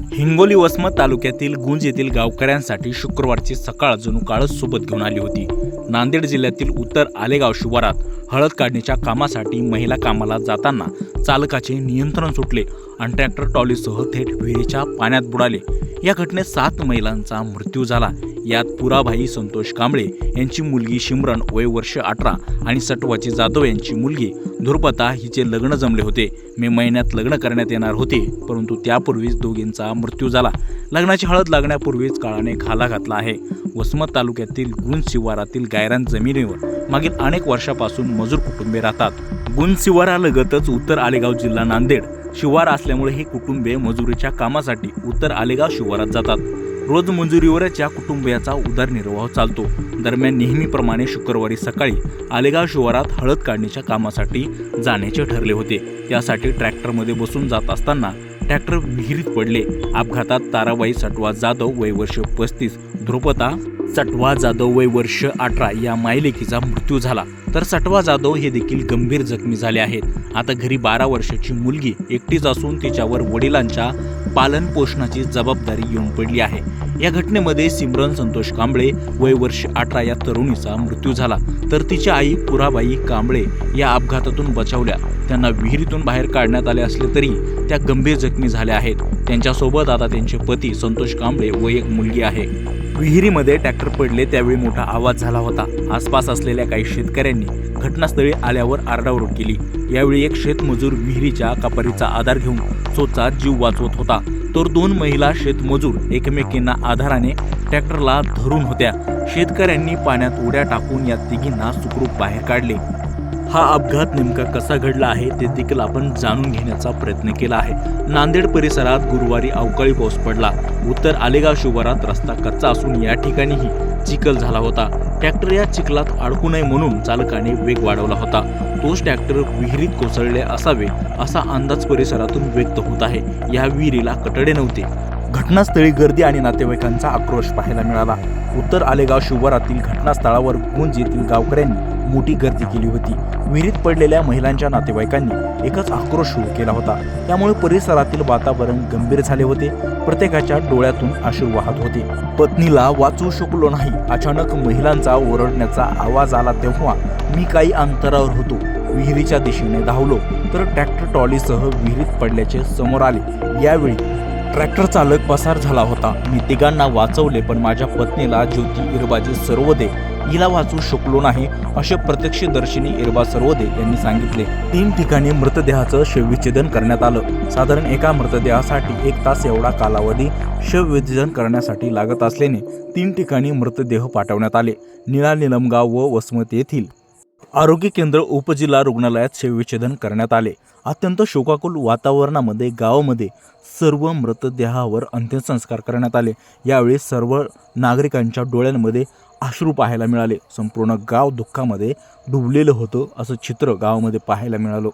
हिंगोली वसमत तालुक्यातील गुंज येथील गावकऱ्यांसाठी शुक्रवारची सकाळ जणू काळच सोबत घेऊन आली होती. नांदेड जिल्ह्यातील उत्तर आलेगाव शिवारात हळद काढणीच्या कामासाठी महिला कामाला जाताना चालकाचे नियंत्रण सुटले आणि ट्रॅक्टर टॉलीसह थेट विहिरीच्या पाण्यात बुडाले. या घटनेत सात महिलांचा मृत्यू झाला. यात पुराभाई संतोष कांबळे यांची मुलगी शिमरन वय वर्ष अठरा आणि सटवाची जाधव यांची मुलगी ध्रुपता हिचे लग्न जमले होते. मे महिन्यात लग्न करण्यात येणार होते परंतु त्यापूर्वीच दोघींचा मृत्यू झाला. लग्नाची हळद लागण्यापूर्वीच काळाने खाला घातला आहे. वसमत तालुक्यातील गुंज शिवारातील गायरान जमिनीवर मागील अनेक वर्षापासून मजूर कुटुंबे राहतात. गुंज शिवारालगतच उत्तर आलेगाव जिल्हा नांदेड शिवार असल्यामुळे ही कुटुंबे मजुरीच्या कामासाठी उत्तर आलेगाव शिवारात जातात. रोज मंजुरीवरच या कुटुंबियाचा उदरनिर्वाह चालतो. दरम्यान नेहमीप्रमाणे शुक्रवारी सकाळी आलेगाव शिवारात हळद काढणीच्या कामासाठी जाण्याचे ठरले होते. त्यासाठी ट्रॅक्टरमध्ये बसून जात असताना ट्रॅक्टर विहिरीत पडले. अपघातात ताराबाई सटवा जाधव वय वर्ष पस्तीस ध्रुपता सटवा जाधव वय वर्ष अठरा या मायलेकीचा मृत्यू झाला. तर सटवा जाधव हे देखील गंभीर जखमी झाले आहेत. आता घरी बारा वर्षाची मुलगी एकटीच असून तिच्यावर वडिलांच्या पालन पोषणाची जबाबदारी येऊन पडली आहे. या घटनेमध्ये सिमरन संतोष कांबळे वय वर्ष अठरा या तरुणीचा मृत्यू झाला. तर तिची आई पुराबाई कांबळे या अपघातातून बचावल्या. त्यांना विहिरीतून बाहेर काढण्यात आले असले तरी त्या गंभीर जखमी झाल्या आहेत. त्यांच्यासोबत आता त्यांचे पती संतोष कांबळे व एक मुलगी आहे. विहिरीमध्ये ट्रॅक्टर पडले त्यावेळी मोठा आवाज झाला होता. आसपास असलेल्या काही शेतकऱ्यांनी घटनास्थळी आल्यावर आरडाओरड केली. यावेळी एक शेतमजूर विहिरीच्या कपारीचा आधार घेऊन स्वतः जीव वाचवत होता. तर दोन महिला शेतमजूर एकमेकींना आधाराने ट्रॅक्टरला धरून होत्या. शेतकऱ्यांनी पाण्यात उड्या टाकून या तिघींना सुखरूप बाहेर काढले. हा अपघात नेमका कसा घडला आहे ते देखील आपण जाणून घेण्याचा प्रयत्न केला आहे. नांदेड परिसरात गुरुवारी अवकाळी पाऊस पडला. उत्तर आलेगाव शिवारात रस्ता कच्चा असून या ठिकाणीही चिखल झाला होता. ट्रॅक्टर या चिखलात अडकू नये म्हणून चालकाने वेग वाढवला होता. तोच ट्रॅक्टर विहिरीत कोसळले असावे असा अंदाज परिसरातून व्यक्त होत आहे. या विहिरीला कटडे नव्हते. घटनास्थळी गर्दी आणि नातेवाईकांचा आक्रोश पाहायला मिळाला. उत्तर आलेगाव शिवारातील घटनास्थळावर गुंज येथील गावकऱ्यांनी मोठी गर्दी केली होती. विहिरीत पडलेल्या महिलांच्या नातेवाईकांनी एकच आक्रोश सुरू केला होता. त्यामुळे परिसरातील वातावरण गंभीर झाले होते. प्रत्येकाच्या डोळ्यातून अश्रू वाहत होते. पत्नीला वाचू शकलो नाही. अचानक महिलांचा ओरडण्याचा आवाज आला तेव्हा मी काही अंतरावर होतो. विहिरीच्या दिशेने धावलो. तर ट्रॅक्टर ट्रॉलीसह विहिरीत पडल्याचे समोर आले. यावेळी ट्रॅक्टर चालक पसार झाला होता. मी तिघांना वाचवले पण माझ्या पत्नीला ज्योती इरबाजी सर्वदे हिला वाचू शकलो नाही असे प्रत्यक्षदर्शिनी इरबा सर्वदे यांनी सांगितले. तीन ठिकाणी मृतदेहाचं शवविच्छेदन करण्यात आलं. साधारण एका मृतदेहासाठी एक तास एवढा कालावधी शवविच्छेदन करण्यासाठी लागत असल्याने तीन ठिकाणी मृतदेह पाठवण्यात आले. निळा निलमगाव व वसमत येथील आरोग्य केंद्र उपजिल्हा रुग्णालयात शवविच्छेदन करण्यात आले. अत्यंत शोकाकुल वातावरणामध्ये गावामध्ये सर्व मृतदेहावर अंत्यसंस्कार करण्यात आले. यावेळी सर्व नागरिकांच्या डोळ्यांमध्ये अश्रू पाहायला मिळाले. संपूर्ण गाव दुःखामध्ये डुबलेलं होतं असं चित्र गावामध्ये पाहायला मिळालं.